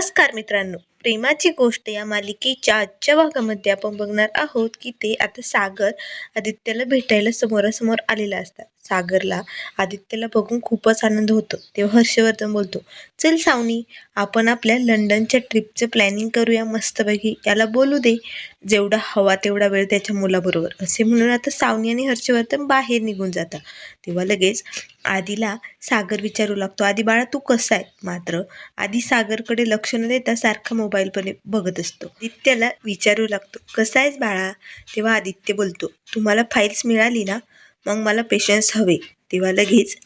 नमस्कार मित्रांनो. प्रेमाची गोष्ट या मालिकेच्या आजच्या भागामध्ये आपण बघणार आहोत की ते आता सागर आदित्यला भेटायला समोरासमोर आलेला असतात. सागरला आदित्यला बघून खूपच आनंद होतो. तेव्हा हर्षवर्धन बोलतो चल सावनी आपण आपल्या लंडनच्या ट्रिपचं प्लॅनिंग करूया मस्तपैकी. याला बोलू दे. जेवढा हवा तेवढा वेळ त्याच्या मुलाबरोबर. असे म्हणून आता सावनी आणि हर्षवर्धन बाहेर निघून जातात. तेव्हा लगेच आधीला सागर विचारू लागतो आधी बाळा तू कसा आहे? मात्र आधी सागरकडे लक्ष न देता सारखा मोबाईलपणे बघत असतो. आदित्यला विचारू लागतो कसा आहेस बाळा? तेव्हा आदित्य बोलतो तुम्हाला फाईल्स मिळाली ना? मग मला पेशन्स हवे. तेव्हा लगेच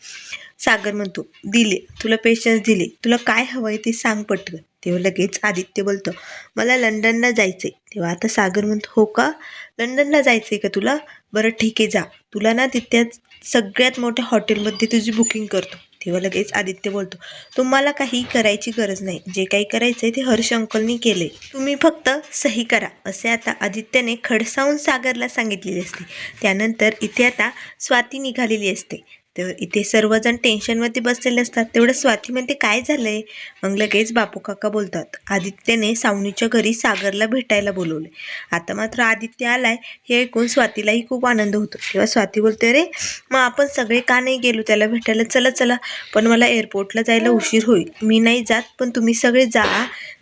सागर म्हणतो दिले तुला पेशन्स दिले. तुला काय हवं आहे ते सांग पटकन. तेव्हा लगेच आदित्य बोलतो मला लंडनला जायचं आहे तेव्हा आता सागर म्हणतो हो का? लंडनला जायचं आहे का तुला? बरं ठीक आहे जा. तुला ना तिथे सगळ्यात मोठ्या हॉटेलमध्ये तुझी बुकिंग करतो. तेव्हा लगेच आदित्य बोलतो तुम्हाला काही करायची गरज नाही. जे काही करायचंय ते हर्ष अंकलनी केले तुम्ही फक्त सही करा. असे आता आदित्यने खडसावून सागरला सांगितलेले असते. त्यानंतर इथे आता स्वाती निघालेली असते. तर इथे सर्वजण टेन्शनमध्ये बसलेले असतात. तेवढं स्वाती म्हणते काय झालंय? मग लगेच बापू काका बोलतात. आदित्यने सावनीच्या घरी सागरला भेटायला बोलवले. आता मात्र आदित्य आलाय हे ऐकून स्वातीलाही खूप आनंद होतो. तेव्हा स्वाती बोलते रे मग आपण सगळे का नाही गेलो त्याला भेटायला? चला चला. पण मला एअरपोर्टला जायला उशीर होईल. मी नाही जात पण तुम्ही सगळे जा.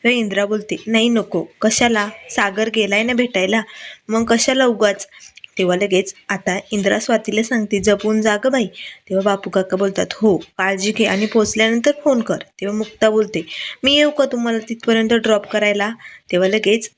तेव्हा इंद्रा बोलते नाही नको. कशाला? सागर गेलाय ना भेटायला. मग कशाला उगाच? तेव्हा लगेच आता इंद्रा स्वातीला सांगते जपून जाग बाई. तेव्हा बापू काका बोलतात हो काळजी घे आणि पोचल्यानंतर फोन कर. तेव्हा मुक्ता बोलते मी येऊ का तुम्हाला तिथपर्यंत ड्रॉप करायला? तेव्हा लगेच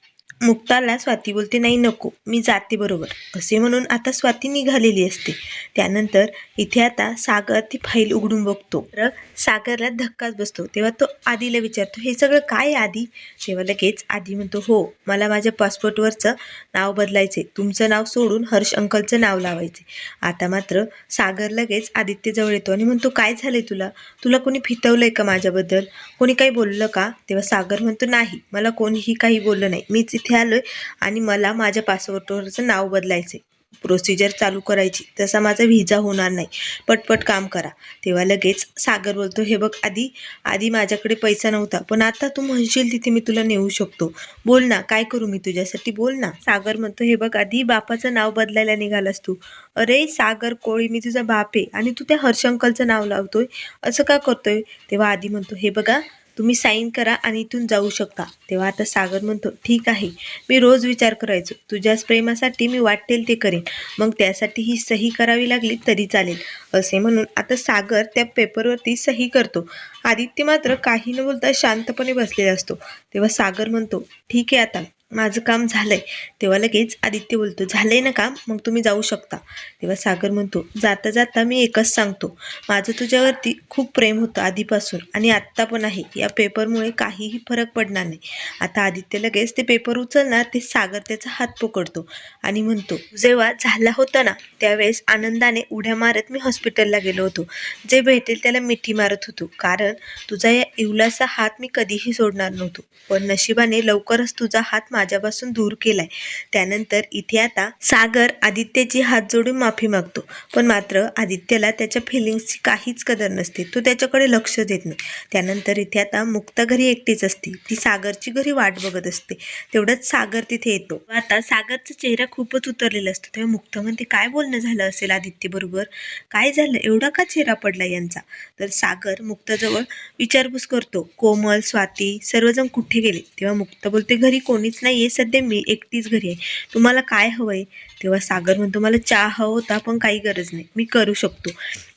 मुक्ताला स्वाती बोलते नाही नको मी जाते बरोबर. असे म्हणून आता स्वाती निघालेली असते. त्यानंतर इथे आता सागर ती फाईल उघडून बघतो. तर सागरला धक्काच बसतो. तेव्हा तो आधीला विचारतो हे सगळं काय आहे आधी? तेव्हा लगेच आधी म्हणतो हो मला माझ्या पासपोर्टवरचं नाव बदलायचे तुमचं नाव सोडून हर्ष अंकलचं नाव लावायचे आता मात्र सागर लगेच आदित्यजवळ येतो आणि म्हणतो काय झालं तुला? तुला कोणी फितवलंय का माझ्याबद्दल? कोणी काही बोललं का? तेव्हा सागर म्हणतो नाही मला कोणीही काही बोललं नाही. मीच इथे आलोय आणि मला माझ्या पासपोर्टवरचं नाव बदलायचे प्रोसिजर चालू करायची. तसा माझा व्हिजा होणार नाही. पटपट काम करा. तेव्हा लगेच सागर बोलतो हे बघ आधी आधी माझ्याकडे पैसा नव्हता पण आता तू म्हणशील तिथे मी तुला नेऊ शकतो. बोल ना काय करू मी तुझ्यासाठी? बोल ना. सागर म्हणतो हे बघ आधी बापाचं नाव बदलायला निघालास तू. अरे सागर कोळी मी तुझा बाप आहे आणि तू त्या हर्षंकलचं नाव लावतोय. असं का करतोय? तेव्हा आधी म्हणतो हे बघा तुम्ही साईन करा आणि इथून जाऊ शकता. तेव्हा आता सागर म्हणतो ठीक आहे मी रोज विचार करायचो. तुझ्याच प्रेमासाठी मी वाटेल ते करेन. मग त्यासाठी ही सही करावी लागली तरी चालेल. असे म्हणून आता सागर त्या पेपरवरती सही करतो. आदित्य मात्र काही न बोलता शांतपणे बसलेला असतो. तेव्हा सागर म्हणतो ठीक आहे आता. माझं काम झालंय. तेव्हा लगेच आदित्य बोलतो झालंय ना काम? मग तुम्ही जाऊ शकता. तेव्हा सागर म्हणतो जाता जाता मी एकच सांगतो. माझं तुझ्यावरती खूप प्रेम होतं आधीपासून आणि आत्ता पण आहे. या पेपरमुळे काहीही फरक पडणार नाही. आता आदित्य लगेच ते पेपर उचलणार ते सागर त्याचा हात पकडतो आणि म्हणतो जेव्हा झाला होता ना त्यावेळेस आनंदाने उड्या मारत मी हॉस्पिटलला गेलो होतो. जे भेटेल त्याला मिठी मारत होतो. कारण तुझा या इवलासा हात मी कधीही सोडणार नव्हतो. पण नशिबाने लवकरच तुझा हात माझ्यापासून दूर केलाय. त्यानंतर इथे आता सागर आदित्यची हात जोडून माफी मागतो. पण मात्र आदित्यला त्याच्या फिलिंग्सची काहीच कदर नसते. तो त्याच्याकडे लक्ष देत नाही. त्यानंतर इथे आता मुक्ता घरी एकटीच असते. ती सागरची घरी वाट बघत असते. तेवढंच सागर तिथे येतो. आता सागरचा चेहरा खूपच उतरलेला असतो. तेव्हा मुक्ता म्हणते काय बोलणं झालं असेल आदित्य बरोबर? काय झालं? एवढा का चेहरा पडला यांचा? तर सागर मुक्ताजवळ विचारपूस करतो. कोमल स्वाती सर्वजण कुठे गेले? तेव्हा मुक्ता बोलते घरी कोणीच नाही आहे सध्या मी एकटीच घरी आहे. तुम्हाला काय हवं आहे तेव्हा सागर म्हणतो मला चहा हवा होता पण काही गरज नाही. मी करू शकतो.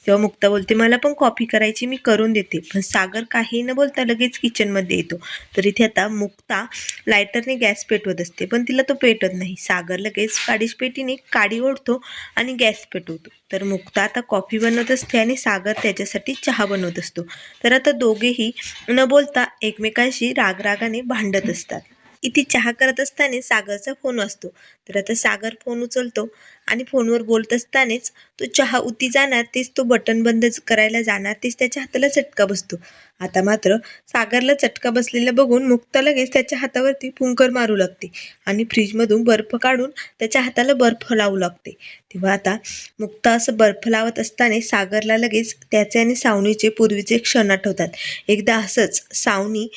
तेव्हा मुक्ता बोलते मला पण कॉफी करायची मी करून देते. पण सागर काही न बोलता लगेच किचनमध्ये येतो. तर इथे आता मुक्ता लायटरने गॅस पेटवत असते पण तिला तो पेटत नाही. सागर लगेच काडीश पेटीने काडी ओढतो आणि गॅस पेटवतो. तर मुक्ता आता कॉफी बनवत असते आणि सागर त्याच्यासाठी चहा बनवत असतो. तर आता दोघेही न बोलता एकमेकांशी रागरागाने भांडत असतात. इथे चहा करत असताना सागरचा फोन असतो तर आता सागर फोन उचलतो आणि फोनवर बोलत असतानाच तो चहा उती जाणार तेच तो बटन बंद करायला जाणार तेच त्याच्या हाताला चटका बसतो. आता मात्र सागरला चटका बसलेला बघून मुक्ता लगेच त्याच्या हातावरती फुंकर मारू लागते आणि फ्रीजमधून बर्फ काढून त्याच्या हाताला बर्फ लावू लागते. तेव्हा आता मुक्ता असं बर्फ लावत असताना सागरला लगेच त्याचे आणि सावनीचे पूर्वीचे क्षण आठवतात. एकदा असंच सावनी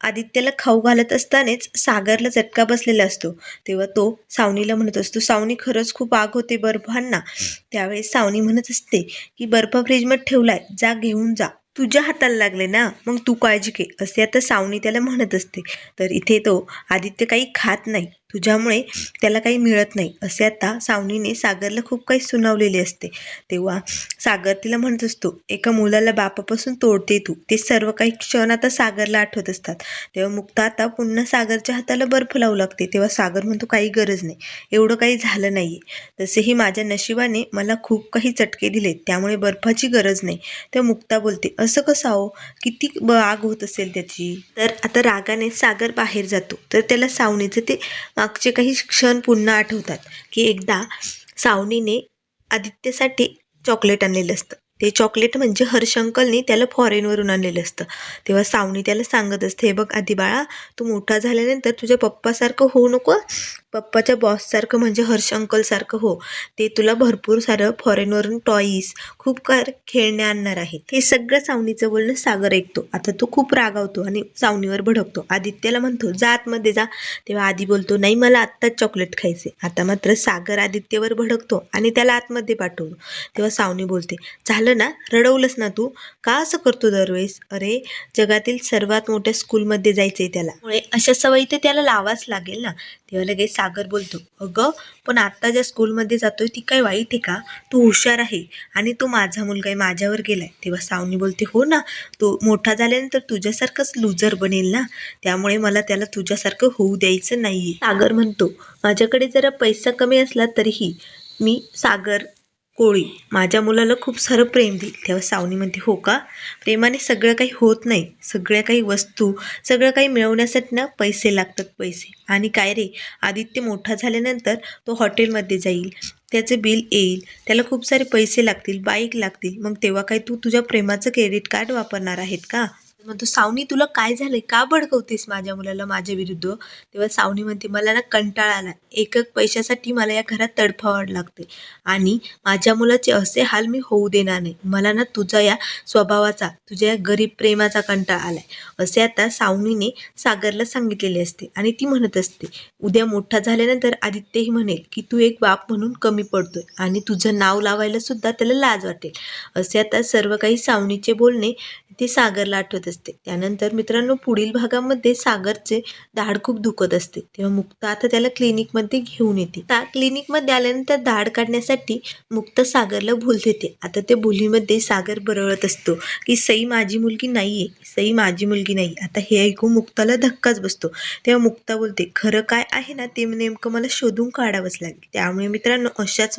आदित्यला खाऊ घालत असतानाच सागरला चटका बसलेला असतो. तेव्हा तो सावनीला म्हणत असतो सावनी खरंच खूप आग होते बर्फांना त्यावेळेस सावनी म्हणत असते की बर्फ फ्रीजमध्ये ठेवलाय जा घेऊन जा. तुझ्या हाताला लागले ना मग तू काळजी घे. असे आता सावनी त्याला म्हणत असते. तर इथे तो आदित्य काही खात नाही. तुझ्यामुळे त्याला काही मिळत नाही. असे आता सावनीने सागरला खूप काही सुनावलेले असते. तेव्हा सागर तिला म्हणत असतो एका मुलाला बापापासून तोडते तू. ते सर्व काही क्षण आता सागरला आठवत असतात. तेव्हा मुक्ता आता पुन्हा सागरच्या हाताला बर्फ लावू लागते. तेव्हा सागर म्हणतो काही गरज नाही. एवढं काही झालं नाही तसेही माझ्या नशिबाने मला खूप काही चटके दिले त्यामुळे बर्फाची गरज नाही. तेव्हा मुक्ता बोलते असं कसं आहो? किती ब आग होत असेल त्याची? तर आता रागाने सागर बाहेर जातो. तर त्याला सावनीचं ते मागचे काही क्षण पुन्हा आठवतात की एकदा सावनीने आदित्यसाठी चॉकलेट आणलेलं असतं. ते चॉकलेट म्हणजे हर्षंकलनी त्याला फॉरेनवरून आणलेलं असतं. तेव्हा सावनी त्याला सांगत असते हे बघ आधी बाळा तू मोठा झाल्यानंतर तुझ्या पप्पासारखं होऊ नको पप्पाच्या बॉससारखं म्हणजे हर्ष अंकलसारखं हो. ते तुला भरपूर सारं फॉरेनवरून टॉईस खूप कार खेळणे आणणार आहे हे सगळं सावनीचं बोलणं सागर ऐकतो. आता तो खूप रागावतो आणि सावनीवर भडकतो. आदित्यला म्हणतो जा आतमध्ये जा. तेव्हा आधी बोलतो नाही मला आत्ताच चॉकलेट खायचे आता मात्र सागर आदित्यवर भडकतो आणि त्याला आतमध्ये पाठवतो. तेव्हा सावनी बोलते झालं ना? रडवलंस ना तू? का असं करतो दरवेळेस? अरे जगातील सर्वात मोठ्या स्कूलमध्ये जायचंय त्याला. मुळे अशा सवयी तर त्याला लावाच लागेल ना. तेव्हा लगेच सागर बोलतो अगं पण आत्ता ज्या स्कूलमध्ये जातोय ती काय वाईट आहे का? तू हुशार आहे आणि तो माझा मुलगा आहे माझ्यावर गेलाय. तेव्हा सावनी बोलते हो ना तो मोठा झाल्यानंतर तुझ्यासारखंच लुजर बनेल ना? त्यामुळे मला त्याला तुझ्यासारखं होऊ द्यायचं नाही सागर म्हणतो माझ्याकडे जरा पैसा कमी असला तरीही मी सागर कोळी. माझ्या मुलाला खूप सारं प्रेम देईल. तेव्हा सावनी म्हणते हो का? प्रेमाने सगळं काही होत नाही. सगळ्या काही वस्तू सगळं काही मिळवण्यासाठी ना पैसे लागतात पैसे. आणि काय रे? आदित्य मोठा झाल्यानंतर तो हॉटेलमध्ये जाईल. त्याचे बिल येईल. त्याला खूप सारे पैसे लागतील बाईक लागतील. मग तेव्हा काय तू तुझ्या प्रेमाचं क्रेडिट कार्ड वापरणार आहेत का? म्हणतो सावनी तुला काय झालंय? का भडकवतेस माझ्या मुलाला माझ्या विरुद्ध? तेव्हा सावनी म्हणते मला ना कंटाळा आला एक एक पैशासाठी मला या घरात तडफावावं लागते आणि माझ्या मुलाचे असे हाल मी होऊ देणार नाही. मला ना तुझा या स्वभावाचा तुझ्या या गरीब प्रेमाचा कंटाळा आलाय. असे आता सावनीने सागरला सांगितलेले असते आणि ती म्हणत असते उद्या मोठा झाल्यानंतर आदित्यही म्हणेल की तू एक बाप म्हणून कमी पडतोय आणि तुझं नाव लावायला सुद्धा त्याला लाज वाटेल. असे आता सर्व काही सावनीचे बोलणे ते सागरला आठवत असते. त्यानंतर मित्रांनो पुढील भागामध्ये सागरचे दाढ खूप दुखत असते. तेव्हा मुक्ता आता त्याला क्लिनिकमध्ये घेऊन येते. आता क्लिनिकमध्ये आल्यानंतर दाढ काढण्यासाठी मुक्त सागरला भूल देते. आता त्या भुलीमध्ये सागर बरळत असतो की सई माझी मुलगी नाहीये. सई माझी मुलगी नाही. आता हे ऐकून मुक्ताला धक्काच बसतो. तेव्हा मुक्ता बोलते खरं काय आहे ना ते नेमकं मला शोधून काढावंच लागेल. त्यामुळे मित्रांनो अशाच